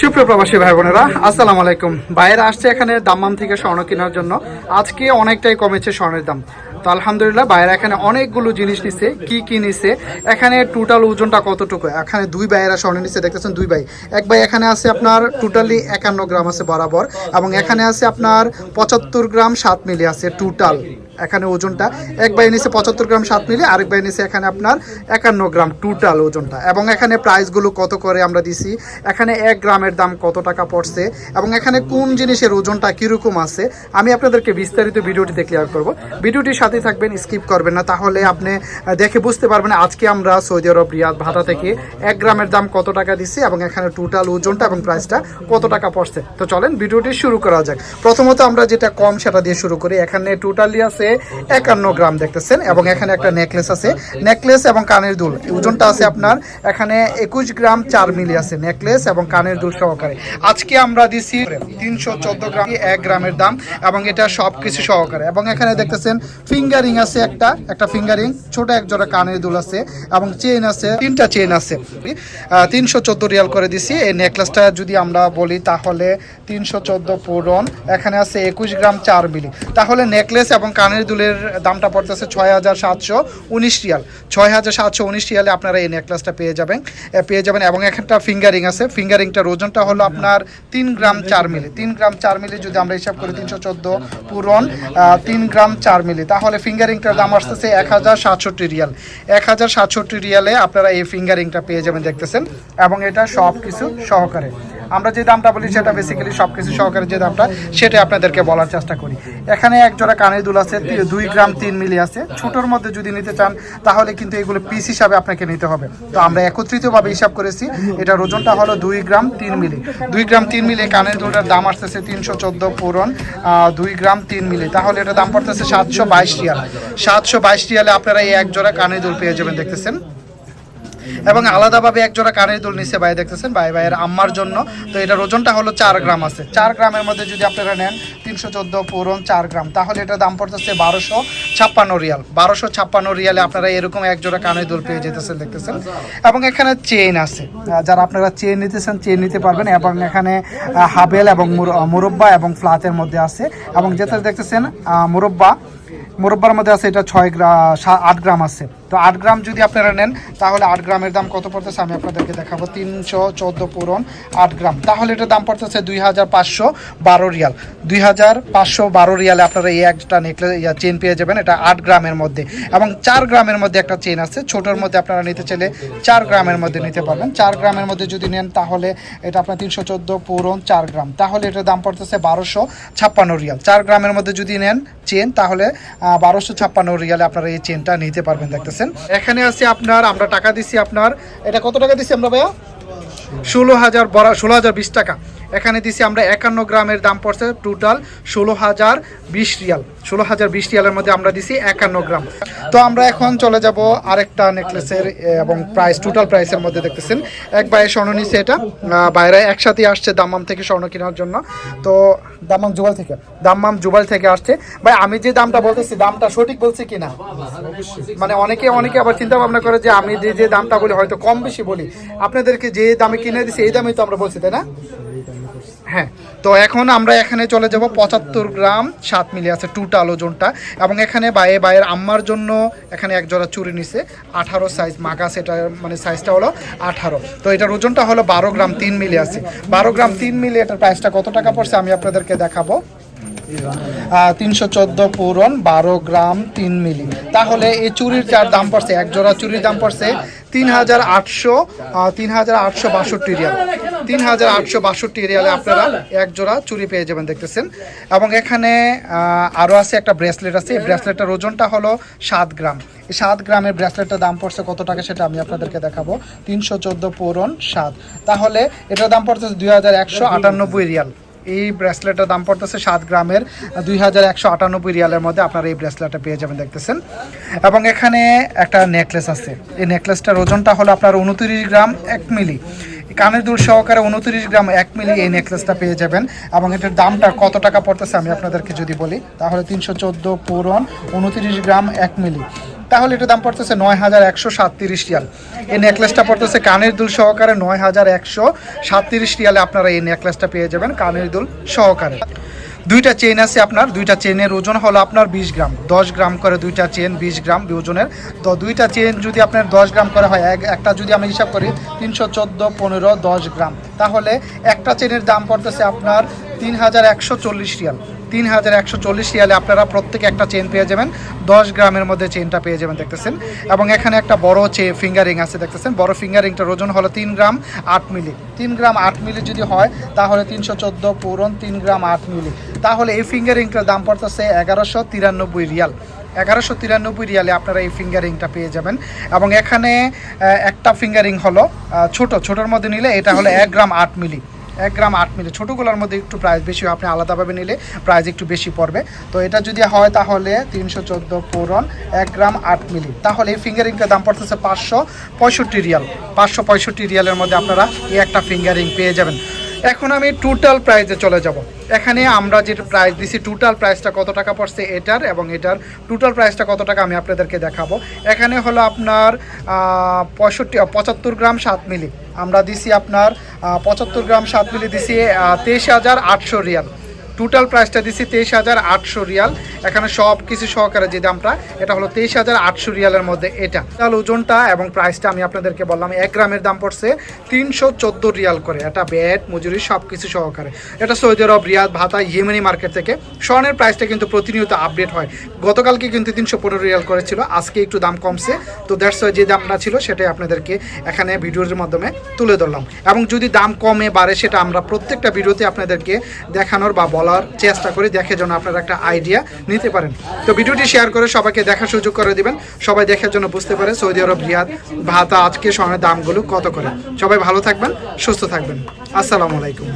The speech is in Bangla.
সুপ্রিয় প্রবাসী ভাই বোনেরা আসসালামু আলাইকুম। বাইরে আসছে এখানে দাম্মাম থেকে স্বর্ণ কেনার জন্য। আজকে অনেকটাই কমেছে স্বর্ণের দাম। তো আলহামদুলিল্লাহ, বাইরে এখানে অনেকগুলো জিনিস নিছে, কি কি নিছে, এখানে টোটাল ওজনটা কতটুকু? এখানে দুই ভাইয়েরা স্বর্ণ নিচ্ছে দেখতেছেন দুই ভাই। এক ভাই এখানে আছে আপনার টোটালি একান্ন গ্রাম আছে বরাবর, এবং এখানে আছে আপনার পঁচাত্তর গ্রাম সাত মিলি আছে টোটাল এখানে ওজনটা এক বাই নিচে পঁচাত্তর গ্রাম সাত মিলি, আরেক বাই নিচে এখানে আপনার একান্ন গ্রাম টোটাল ওজনটা। এবং এখানে প্রাইসগুলো কত করে আমরা দিছি, এখানে এক গ্রামের দাম কত টাকা পড়ছে, এবং এখানে কোন জিনিসের ওজনটা কীরকম আছে, আমি আপনাদেরকে বিস্তারিত ভিডিওটিতে ক্লিয়ার করব। ভিডিওটির সাথে থাকবেন স্কিপ করবেন না, তাহলে আপনি দেখে বুঝতে পারবেন আজকে আমরা সৌদি আরব, রিয়াদ, ভাটা থেকে এক গ্রামের দাম কত টাকা দিছি, এবং এখানে টোটাল ওজনটা এবং প্রাইসটা কত টাকা পড়ছে। তো চলেন, ভিডিওটি শুরু করা যাক। প্রথমত আমরা যেটা কম, সেটা দিয়ে শুরু করি। এখানে টোটালি আছে একান্ন গ্রাম দেখতেছেন, এবং এখানে একটা নেকলেস আছে। নেকলেস এবং কানের দুল, ওজনটা আছে আপনার, এখানে একুশ গ্রাম চার মিলি আছে নেকলেস এবং কানের দুল সহকারে। আজকে আমরা দিছি তিনশো চোদ্দ গ্রাম, এক গ্রামের দাম, এবং এটা সব কিছু সহকারে। এবং এখানে দেখতেছেন ফিঙ্গারিং আছে একটা একটা ফিঙ্গারিং ছোট এক জোড়া কানের দুল আছে, এবং চেন আছে, তিনটা চেন আছে। তিনশো চোদ্দ রিয়াল করে দিছি, এই নেকলেসটা যদি আমরা বলি তাহলে তিনশো চোদ্দ পূরণ, এখানে আছে একুশ গ্রাম চার মিলি। তাহলে নেকলেস এবং কানের দুলের দামটা পড়তেছে ছয় হাজার সাতশো উনিশ রিয়াল। ছয় হাজার সাতশো উনিশ রিয়ালে আপনারা এই নেকলেসটা পেয়ে যাবেন। পেয়ে যাবেন এবং একটা ফিঙ্গারিং আছে। ফিঙ্গারিংটার ওজনটা হলো আপনার তিন গ্রাম চার মিলি। তিন গ্রাম চার মিলি যদি আমরা হিসাব করি তিনশো চোদ্দ আহ, তিন গ্রাম চার মিলি। তাহলে ফিঙ্গারিংটার দাম আসতেছে এক হাজার সাতষট্টি রিয়াল। এক হাজার সাতষট্টি রিয়ালে আপনারা এই ফিঙ্গারিংটা পেয়ে যাবেন দেখতেছেন। এবং এটা সব কিছু সহকারে। আমরা যে দামটা বলি সেটা বেসিক্যালি সব কিছু সহকারে যে দামটা সেটা আপনাদেরকে বলার চেষ্টা করি। এখানে এক জোড়া কানের দুল আছে দুই গ্রাম তিন মিলি আছে। ছোটোর মধ্যে যদি নিতে চান, তাহলে কিন্তু এগুলো পিস হিসাবে আপনাকে নিতে হবে। তো আমরা একত্রিতভাবে হিসাব করেছি, এটার ওজনটা হলো দুই গ্রাম তিন মিলি। দুই গ্রাম তিন মিলি কানের দুলটার দাম আসতেছে তিনশো চোদ্দ পূরণ দুই গ্রাম তিন মিলি। তাহলে এটা দাম পড়তেছে সাতশো বাইশ রিয়াল। সাতশো বাইশ রিয়ালে আপনারা এই এক জোড়া কানের দুল পেয়ে যাবেন, দেখতেছেন? এবং আলাদাভাবে একজোড়া কানের দুল নিচে ভাই, দেখতেছেন? ভাই, ভাইয়ের আম্মার জন্য। তো এটার ওজনটা হলো চার গ্রাম আছে। চার গ্রামের মধ্যে যদি আপনারা নেন, তিনশো চোদ্দ পূরণ চার গ্রাম। তাহলে এটার দাম পড়তেছে বারোশো ছাপ্পান্ন রিয়াল। বারোশো ছাপ্পান্ন রিয়ালে আপনারা এরকম একজোড়া কানের দুল পেয়ে যেতেছেন, দেখতেছেন? এবং এখানে চেইন আছে। যারা আপনারা চেইন নিতেছেন, চেইন নিতে পারবেন। এবং এখানে হাবেল এবং মুরব্বা এবং ফ্লাতের মধ্যে আছে। এবং যেটা দেখতেছেন মুরব্বা, মুরব্বার মধ্যে আছে, এটা ছয় গ্রাম আট গ্রাম আছে। তো আট গ্রাম যদি আপনারা নেন, তাহলে আট গ্রামের দাম কত পড়তেছে আমি আপনাদেরকে দেখাবো। তিনশো চোদ্দ পূরণ আট গ্রাম। তাহলে এটার দাম পড়তেছে দুই হাজার পাঁচশো বারো রিয়াল। দুই হাজার পাঁচশো বারো রিয়ালে আপনারা এই একটা নেকলেস চেন পেয়ে যাবেন। এটা আট গ্রামের মধ্যে। এবং চার গ্রামের মধ্যে একটা চেন আছে। ছোটোর মধ্যে আপনারা নিতে চাইলে চার গ্রামের মধ্যে নিতে পারবেন। চার গ্রামের মধ্যে যদি নেন, তাহলে এটা আপনার তিনশো চোদ্দ পূরণ চার গ্রাম। তাহলে এটার দাম পড়তেছে বারোশো ছাপ্পান্ন রিয়াল। চার গ্রামের মধ্যে যদি নেন চেন তাহলে বারোশো ছাপ্পান্ন রিয়ালে আপনারা এই চেনটা নিতে পারবেন দেখতেছেন। এখানে আছে আপনার, আমরা টাকা দিছি আপনার, এটা কত টাকা দিছি আমরা ভাইয়া? ষোলো হাজার বড়, ষোলো হাজার বিশ টাকা। এখানে দিছি আমরা একান্ন গ্রামের দাম পড়ছে টোটাল ষোলো হাজার বিশ রিয়াল। ষোলো হাজার বিশ রিয়ালের মধ্যে আমরা দিছি একান্ন গ্রাম। তো আমরা এখন চলে যাব আরেকটা নেকলেসের এবং প্রাইস টোটাল প্রাইসের মধ্যে দেখতেছেন। এক বাইরে স্বর্ণ নিচ্ছে এটা। বাইরে একসাথে আসছে দামাম থেকে স্বর্ণ কেনার জন্য। তো দামাম জুবাল থেকে দামাম জুবাল থেকে আসছে। ভাই, আমি যে দামটা বলতেছি, দামটা সঠিক বলছি কিনা? মানে অনেকে অনেকে আবার চিন্তা ভাবনা করে যে আমি যে যে দামটা বলি, হয়তো কম বেশি বলি। আপনাদেরকে যে দামে কিনে দিছি, এই দামই তো আমরা বলছি, তাই না? হ্যাঁ তো এখন আমরা এখানে চলে যাব পঁচাত্তর গ্রাম সাত মিলি আছে টোটাল ওজনটা। এবং এখানে বাইরে বাইরের আম্মার জন্য এখানে এক জোড়া চুরি নিছে। আঠারো সাইজ মাগা এটা মানে সাইজটা হলো আঠারো। তো এটার ওজনটা হলো বারো গ্রাম তিন মিলি আছে। বারো গ্রাম তিন মিলি এটার প্রাইসটা কত টাকা পড়ছে আমি আপনাদেরকে দেখাবো। তিনশো চোদ্দ পূরণ বারো গ্রাম তিন মিলি। তাহলে এই চুরির যার দাম পড়ছে, এক জোড়া চুরির দাম পড়ছে তিন হাজার আটশো তিন হাজার আটশো বাষট্টি রিয়াল। তিন হাজার আটশো বাষট্টি রিয়ালে আপনারা এক জোড়া চুরি পেয়ে যাবেন, দেখতেছেন। এবং এখানে আরও আছে একটা ব্রেসলেট আছে। এই ব্রেসলেটটার ওজনটা হলো সাত গ্রাম। এই সাত গ্রামের ব্রেসলেটটার দাম পড়ছে কত টাকা সেটা আমি আপনাদেরকে দেখাবো। তিনশো চোদ্দ পূরণ সাত। তাহলে এটার দাম পড়ছে দুই হাজার একশো আটানব্বই রিয়াল। এই ব্রেসলেটের দাম পড়তেছে সাত গ্রামের দুই হাজার একশো আটানব্বই রিয়ালের মধ্যে। আপনারা এই ব্রেসলেটটা পেয়ে যাবেন, দেখতেছেন। এবং এখানে একটা নেকলেস আছে। এই নেকলেসটার ওজনটা হলো আপনার উনত্রিশ গ্রাম এক মিলি। কানের দুল সহকারে উনত্রিশ গ্রাম এক মিলি এই নেকলেসটা পেয়ে যাবেন। এবং এটার দামটা কত টাকা পড়তেছে আমি আপনাদেরকে যদি বলি, তাহলে তিনশো চোদ্দ পুরন উনত্রিশ গ্রাম এক মিলি। তাহলে এটার দাম পড়তেছে নয় হাজার একশো সাতত্রিশ রিয়াল। এই নেকলেসটা পড়তেছে কানের দুল সহকারে নয় হাজার একশো সাতত্রিশ রিয়ালে আপনারা এই নেকলেসটা পেয়ে যাবেন, কানের দুল সহকারে। দুইটা চেন আছে আপনার, দুইটা চেনের ওজন হলো আপনার বিশ গ্রাম। দশ গ্রাম করে দুইটা চেন বিশ গ্রাম ওজনের। তো দুইটা চেন যদি আপনার দশ গ্রাম করে হয়, এক একটা যদি আমি হিসাব করি, তিনশো চোদ্দ, পনেরো, দশ গ্রাম। তাহলে একটা চেনের দাম পড়তেছে আপনার তিন হাজার একশো চল্লিশ রিয়াল। তিন হাজার একশো চল্লিশ রিয়ালে আপনারা প্রত্যেকে একটা চেন পেয়ে যাবেন। দশ গ্রামের মধ্যে চেনটা পেয়ে যাবেন, দেখতেছেন। এবং এখানে একটা বড় চে ফিঙ্গারিং আছে, দেখতেছেন। বড় ফিঙ্গারিংটার ওজন হলো তিন গ্রাম আট মিলি। তিন গ্রাম আট মিলি যদি হয়, তাহলে তিনশো চোদ্দ পূরণ তিন গ্রাম আট মিলি। তাহলে এই ফিঙ্গারিংটার দাম পড়তেছে এগারোশো তিরানব্বই রিয়াল। এগারোশো তিরানব্বই রিয়ালে আপনারা এই ফিঙ্গারিংটা পেয়ে যাবেন। এবং এখানে একটা ফিঙ্গারিং হলো ছোট। ছোটোর মধ্যে নিলে এটা হলো এক গ্রাম আট মিলি। এক গ্রাম আট মিলি। ছোটোগুলোর মধ্যে একটু প্রাইস বেশি হয়, আপনি আলাদাভাবে নিলে প্রাইস একটু বেশি পড়বে। তো এটা যদি হয় তাহলে তিনশো চোদ্দ পূরণ এক গ্রাম আট মিলি। তাহলে এই ফিঙ্গারিংটার দাম পড়তেছে পাঁচশো পঁয়ষট্টি রিয়াল। পাঁচশো পঁয়ষট্টি রিয়ালের মধ্যে আপনারা এই একটা ফিঙ্গারিং পেয়ে যাবেন। এখন আমি টোটাল প্রাইজে চলে যাব। এখানে আমরা যে প্রাইস দিছি টোটাল প্রাইসটা কত টাকা পড়ছে এটার এবং এটার টোটাল প্রাইসটা কত টাকা আমি আপনাদেরকে দেখাবো। এখানে হলো আপনার পঁয়ষট্টি, পঁচাত্তর গ্রাম সাত মিলি। আমরা দিছি আপনার পঁচাত্তর গ্রাম সাত মিলি দিছি তেইশ হাজার আটশো রিয়াল। টোটাল প্রাইসটা দিছি তেইশ হাজার আটশো রিয়াল। এখানে সব কিছু সহকারে যে দামটা, এটা হলো তেইশ হাজার আটশো রিয়ালের মধ্যে এটা। তাহলে ওজনটা এবং প্রাইসটা আমি আপনাদেরকে বললাম, এক গ্রামের দাম পড়ছে তিনশো চোদ্দ রিয়াল করে। এটা ব্যাট, মজুরি, সব কিছু সহকারে। এটা সৌদি আরব, রিয়াদ, ভাতা, ইয়েমেনি মার্কেট থেকে। স্বর্ণের প্রাইসটা কিন্তু প্রতিনিয়ত আপডেট হয়। গতকালকে কিন্তু তিনশো পনেরো রিয়াল করেছিল, আজকে একটু দাম কমছে। তো দ্যাটস যে দামটা ছিল, সেটাই আপনাদেরকে এখানে ভিডিওর মাধ্যমে তুলে ধরলাম। এবং যদি দাম কমে, বাড়ে, সেটা আমরা প্রত্যেকটা ভিডিওতে আপনাদেরকে দেখানোর বা বলার চেষ্টা করি, দেখে যেন আপনারা একটা আইডিয়া নিতে পারেন। তো ভিডিওটি শেয়ার করে সবাইকে দেখার সুযোগ করে দিবেন। সবাই দেখার জন্য বুঝতে পারে সৌদি আরব, রিয়াদ, ভাতা আজকে স্বর্ণের দামগুলো কত করে। সবাই ভালো থাকবেন, সুস্থ থাকবেন। আসসালামু আলাইকুম।